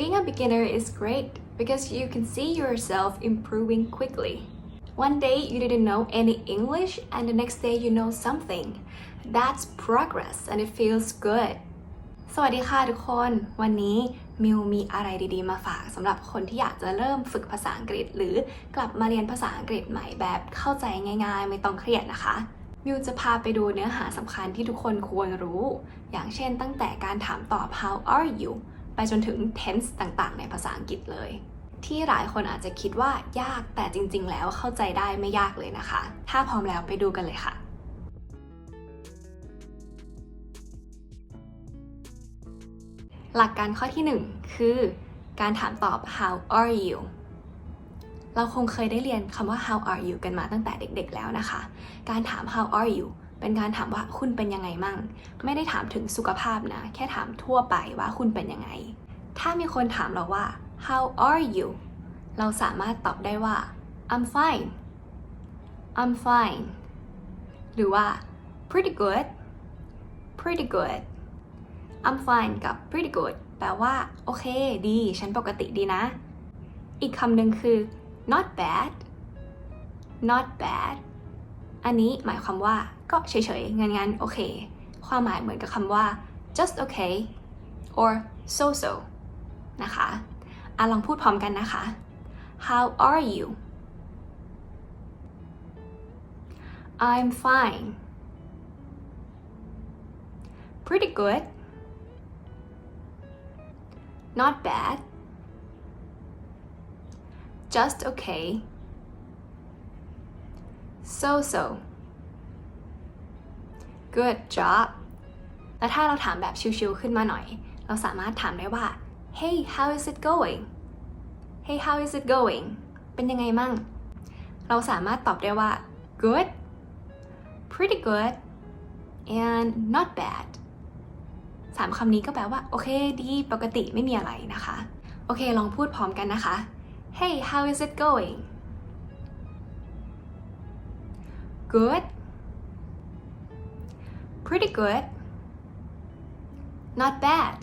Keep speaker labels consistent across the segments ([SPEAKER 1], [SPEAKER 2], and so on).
[SPEAKER 1] Being a beginner is great because you can see yourself improving quickly. One day you didn't know any English and the next day you know something. That's progress and it feels good. สวัสดีค่ะทุกคน วันนี้มิวมีอะไรดีๆ มาฝากสำหรับคนที่อยากจะเริ่มฝึกภาษาอังกฤษ หรือกลับมาเรียนภาษาอังกฤษใหม่แบบเข้าใจง่ายๆ ไม่ต้องเครียดนะคะมิวจะพาไปดูเนื้อหาสำคัญที่ทุกคนควรรู้ อย่างเช่นตั้งแต่การถามตอบ how are you ไปจนถึง tense ต่างๆ ในภาษาอังกฤษเลย ที่หลายคนอาจจะคิดว่ายากแต่จริง ๆ แล้วเข้าใจได้ไม่ยากเลยนะคะ ถ้าพร้อมแล้วไปดูกันเลยค่ะ หลักการข้อที่ 1 คือ การถามตอบ how are you เราคงเคยได้เรียนคำว่า how are you กันมาตั้งแต่เด็กๆแล้วนะคะ การถาม how are you เป็นการถามว่าคุณเป็นยังไงมั่ง ไม่ได้ถามถึงสุขภาพนะ แค่ถามทั่วไปว่าคุณเป็นยังไง ถ้ามีคนถามเราว่า how are you เราสามารถตอบได้ว่า I'm fine I'm fine หรือว่า pretty good pretty good I'm fine กับ pretty good แปลว่า โอเค ดี ฉันปกติดีนะ อีกคำหนึ่งคือ not bad not bad อันนี้หมายความว่า ก็เฉยๆงั้นๆโอเค ความหมายเหมือนกับคำว่า just okay or so so นะคะอะลองพูดพร้อมกันนะคะ How are you I'm fine pretty good not bad just okay so so good job และถ้าเราถามแบบชิวๆขึ้นมาหน่อย เราสามารถถามได้ว่า hey how is it going hey how is it going เป็นยังไงมั่ง เราสามารถตอบได้ว่า good pretty good and not bad สามคำนี้ก็แปลว่า โอเคดีปกติไม่มีอะไรนะคะ โอเค ลองพูดพร้อมกันนะคะ hey how is it going good pretty good not bad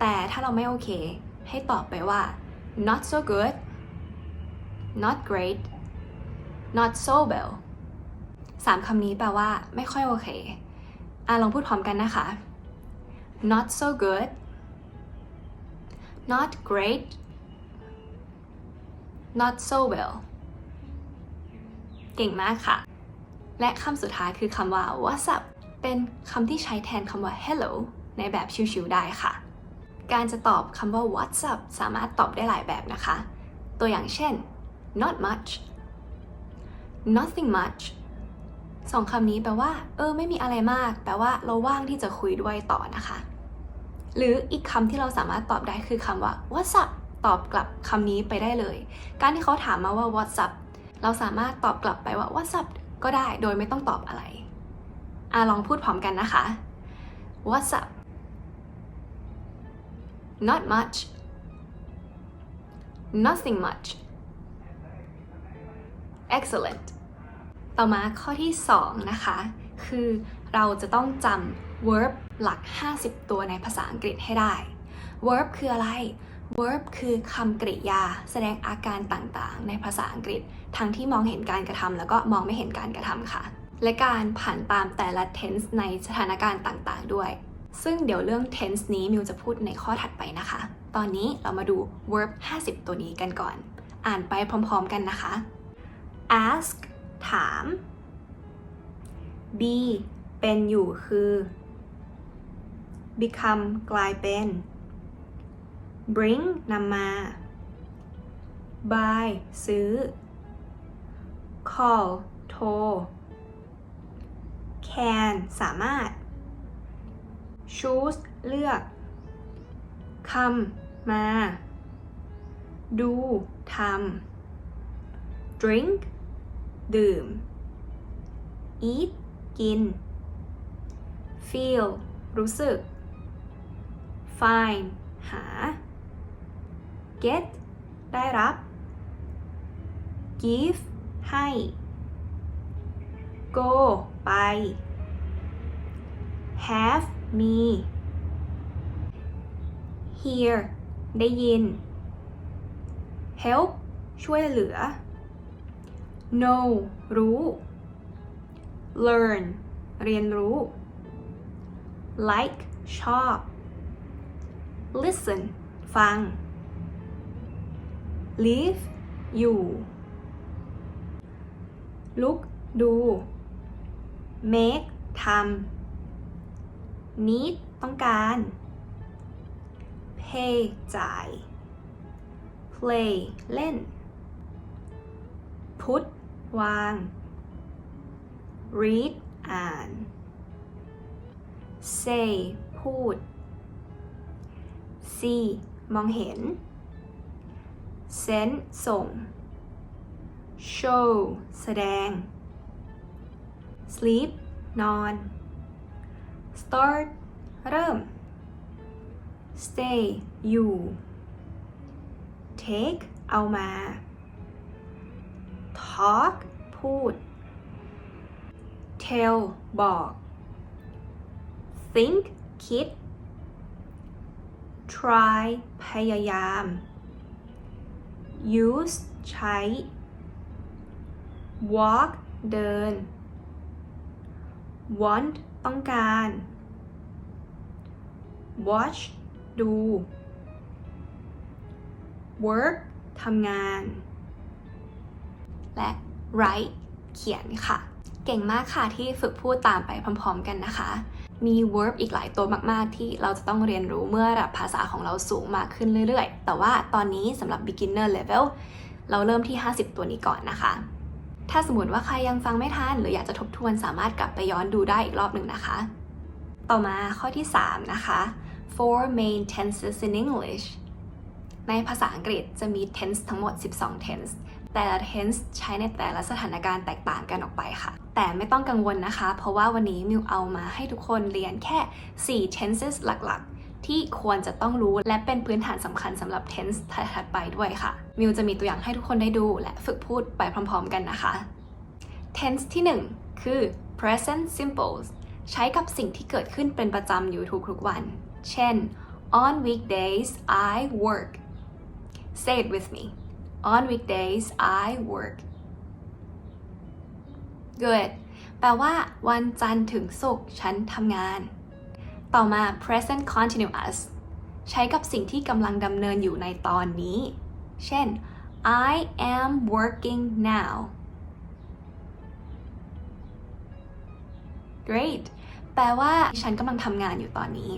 [SPEAKER 1] แต่ถ้าเราไม่โอเค ให้ตอบไปว่า not so good not great not so well สามคำนี้แปลว่า ไม่ค่อยโอเค อะลองพูดพร้อมกันนะคะ not so good not great not so well เก่งมากค่ะ และคำสุดท้ายคือคำว่า what's up เป็นคำที่ใช้แทนคำว่า hello ในแบบชิวๆได้ค่ะ การจะตอบคำว่า what's up สามารถตอบได้หลายแบบนะคะ ตัวอย่างเช่น not much nothing much สองคำนี้แปลว่า เออ ไม่มีอะไรมาก แปลว่าเราว่างที่จะคุยด้วยต่อนะคะ หรืออีกคำที่เราสามารถตอบได้คือคำว่า what's up ตอบกลับคำนี้ไปได้เลย การที่เขาถามมาว่า what's up เราสามารถตอบกลับไปว่า what's up ก็ได้โดยไม่ต้องตอบอะไรอะลองพูดพร้อมกันนะคะ what's up not much nothing much excellent ต่อมาข้อที่ 2 นะคะ คือเราจะต้องจำ verb หลัก 50 ตัวในภาษาอังกฤษให้ได้ verb คืออะไร verb คือคำกริยาแสดงอาการต่างๆ ในภาษาอังกฤษ ทั้งที่มองเห็นการกระทำแล้วก็มองไม่เห็นการกระทำค่ะ และการผ่านตามแต่ละ tense ในสถานการณ์ต่างๆ ด้วย ซึ่งเดี๋ยวเรื่อง tense นี้มิวจะพูดในข้อถัดไปนะคะ ตอนนี้เรามาดู verb 50 ตัวนี้กันก่อน อ่านไปพร้อมๆกันนะคะ ask ถาม be เป็นอยู่คือ become กลายเป็น bring นำมา buy ซื้อ call โทร can สามารถ choose เลือก come มา do ทำ drink ดื่ม eat กิน feel รู้สึก find หา get ได้รับ give ให้ go ไป have มี hear ได้ยิน help ช่วยเหลือ know รู้ learn เรียนรู้ like ชอบ listen ฟัง live อยู่ look ดู make ทำ need ต้องการ pay จ่าย play เล่น put วาง read อ่าน say พูด see มองเห็น send ส่ง show แสดง sleep นอน start เริ่ม stay อยู่ take เอามา talk พูด tell บอก think คิด try พยายาม use ใช้ walk เดิน want ต้องการ watch ดู work ทำงาน และ write เขียนค่ะ เก่งมากค่ะที่ฝึกพูดตามไปพร้อมๆกันนะคะ มี verb อีกหลายตัวมากๆ ที่เราจะต้องเรียนรู้เมื่อระดับภาษาของเราสูงมากขึ้นเรื่อยๆ แต่ว่าตอนนี้สำหรับ beginner level เราเริ่มที่ 50 ตัวนี้ก่อนนะคะ ถ้าสมมติว่าใครยังฟังไม่ทันหรืออยากจะทบทวนสามารถกลับไปย้อนดูได้อีกรอบหนึ่งนะคะ ต่อมาข้อที่ 3 นะคะ four main tenses in English ในภาษาอังกฤษจะมี tense ทั้งหมด 12 tense แต่ละ tense ใช้ในแต่ละสถานการณ์แตกต่างกันออกไปค่ะ แต่ไม่ต้องกังวลนะคะ เพราะว่าวันนี้มิวเอามาให้ทุกคนเรียนแค่ 4 tenses หลักๆ ที่ควรจะต้องรู้และเป็นพื้นฐานสำคัญสำหรับ tense ถัดไปด้วยค่ะ มิวจะมีตัวอย่างให้ทุกคนได้ดูและฝึกพูดไปพร้อม ๆ กันนะคะ tense ที่ 1 คือ present simple ใช้กับสิ่งที่เกิดขึ้นเป็นประจำอยู่ทุกๆวัน เช่น on weekdays I work say it with me on weekdays I work good แปลว่าวันจันทร์ถึงศุกร์ฉันทำงาน ต่อมา present continuous ใช้กับสิ่งที่กำลังดำเนินอยู่ในตอนนี้ เช่น I am working now great แปลว่าฉันกำลังทำงานอยู่ตอนนี้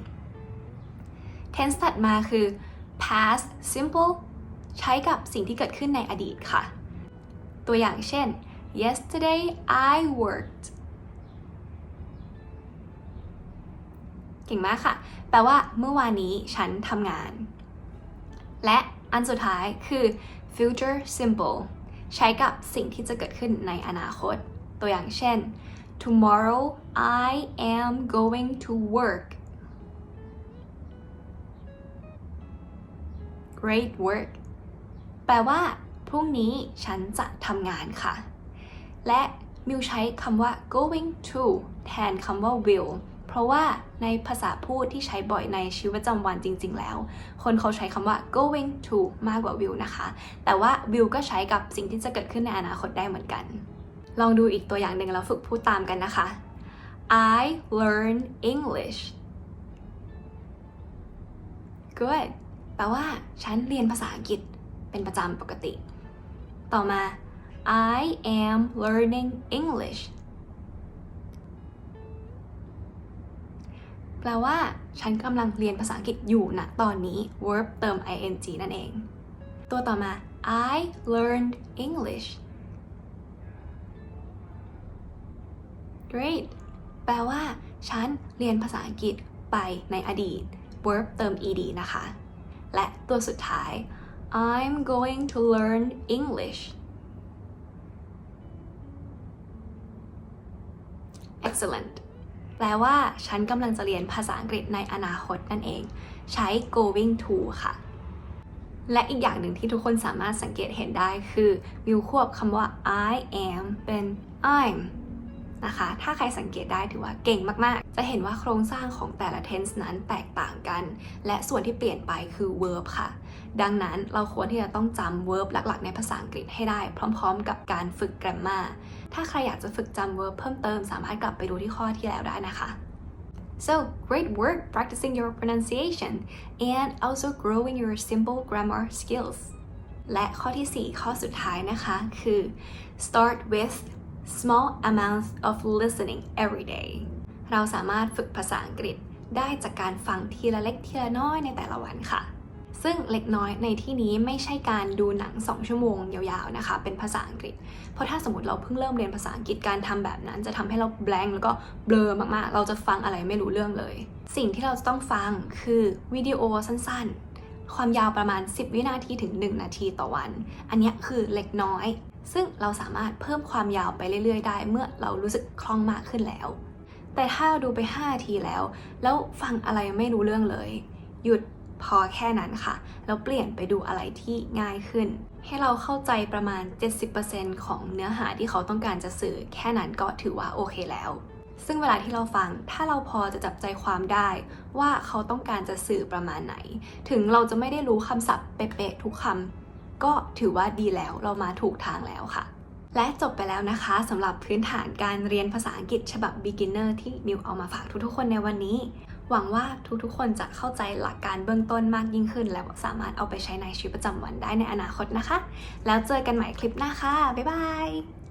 [SPEAKER 1] tense ถัดมาคือ past simple ใช้กับสิ่งที่เกิดขึ้นในอดีตค่ะ ตัวอย่างเช่น yesterday I worked เก่งมากค่ะ แปลว่าเมื่อวานนี้ฉันทำงาน และอันสุดท้ายคือ future simple ใช้กับสิ่งที่จะเกิดขึ้นในอนาคต ตัวอย่างเช่น tomorrow I am going to work great work แปลว่า พรุ่งนี้ฉันจะทำงานค่ะ และมิวใช้คำว่า going to แทนคำว่า will เพราะว่าในภาษาพูดที่ใช้บ่อยในชีวิตประจำวันจริง ๆ แล้ว คนเขาใช้คำว่า going to มากกว่า will นะคะ แต่ว่า will ก็ใช้กับสิ่งที่จะเกิดขึ้นในอนาคตได้เหมือนกัน ลองดูอีกตัวอย่างหนึ่งแล้วฝึกพูดตามกันนะคะ I learn English good แปลว่าฉันเรียนภาษาอังกฤษเป็นประจำปกติ ต่อมา I am learning English แปลว่า ฉันกำลังเรียนภาษาอังกฤษอยู่ณตอนนี้ verb เติม ing นั่นเอง ตัวต่อมา I learned English great แปลว่า ฉันเรียนภาษาอังกฤษไปในอดีต verb เติม ed นะคะ และตัวสุดท้าย I'm going to learn English excellent แปลว่าฉันกำลังจะเรียนภาษาอังกฤษในอนาคตนั่นเอง ใช้ going to ค่ะ และอีกอย่างหนึ่งที่ทุกคนสามารถสังเกตเห็นได้คือวิวควบคำว่า I am เป็น I'm นะคะ ถ้าใครสังเกตได้ถือว่าเก่งมากๆ จะเห็นว่าโครงสร้างของแต่ละ tense นั้นแตกต่างกัน และส่วนที่เปลี่ยนไปคือ verb ค่ะ ดังนั้นเราควรที่จะต้องจำ verb หลักๆ ในภาษาอังกฤษให้ได้ พร้อมๆ กับการฝึก grammar ถ้าใครอยากจะฝึกจำ verb เพิ่มเติมสามารถกลับไปดูที่ข้อที่แล้วได้นะคะ So great work practicing your pronunciation and also growing your simple grammar skills และข้อที่ 4 ข้อสุดท้ายนะคะคือ start with small amounts of listening every day เราสามารถฝึกภาษาอังกฤษได้จากการฟังทีละเล็กทีละน้อยในแต่ละวันค่ะ ซึ่งเล็กน้อยในที่นี้ไม่ใช่การดูหนัง 2 ชั่วโมงยาวๆนะคะ เป็นภาษาอังกฤษ เพราะถ้าสมมติเราเพิ่งเริ่มเรียนภาษาอังกฤษการทำแบบนั้น จะทำให้เรา blank แล้วก็เบลอมากๆ เราจะฟังอะไรไม่รู้เรื่องเลย สิ่งที่เราจะต้องฟังคือวิดีโอสั้นๆ ความยาวประมาณ 10 วินาทีถึง 1 นาทีต่อวัน อันนี้คือเล็กน้อย ซึ่งเราสามารถเพิ่มความยาวไปเรื่อยๆ ได้เมื่อเรารู้สึกคล่องมากขึ้นแล้ว แต่ถ้าเราดูไป5นาทีแล้ว แล้วฟังอะไรไม่รู้เรื่องเลย หยุด พอแค่นั้นค่ะ แล้วเปลี่ยนไปดูอะไรที่ง่ายขึ้น ให้เราเข้าใจประมาณ 70%ของเนื้อหาที่เขาต้องการจะสื่อ แค่นั้นก็ถือว่าโอเคแล้ว ซึ่งเวลาที่เราฟัง ถ้าเราพอจะจับใจความได้ว่าเขาต้องการจะสื่อประมาณไหน ถึงเราจะไม่ได้รู้คำศัพท์เป๊ะๆทุกคำก็ถือว่าดีแล้วเรามาถูกทางแล้วค่ะและจบไปแล้วนะคะสำหรับพื้นฐานการเรียนภาษาอังกฤษฉบับ beginner ที่นิวเอามาฝากทุกๆคนในวันนี้ หวังว่าทุกๆ คนจะเข้าใจหลักการเบื้องต้นมากยิ่งขึ้น และสามารถเอาไปใช้ในชีวิตประจำวันได้ในอนาคตนะคะ แล้วเจอกันใหม่คลิปหน้าค่ะ บ๊ายบาย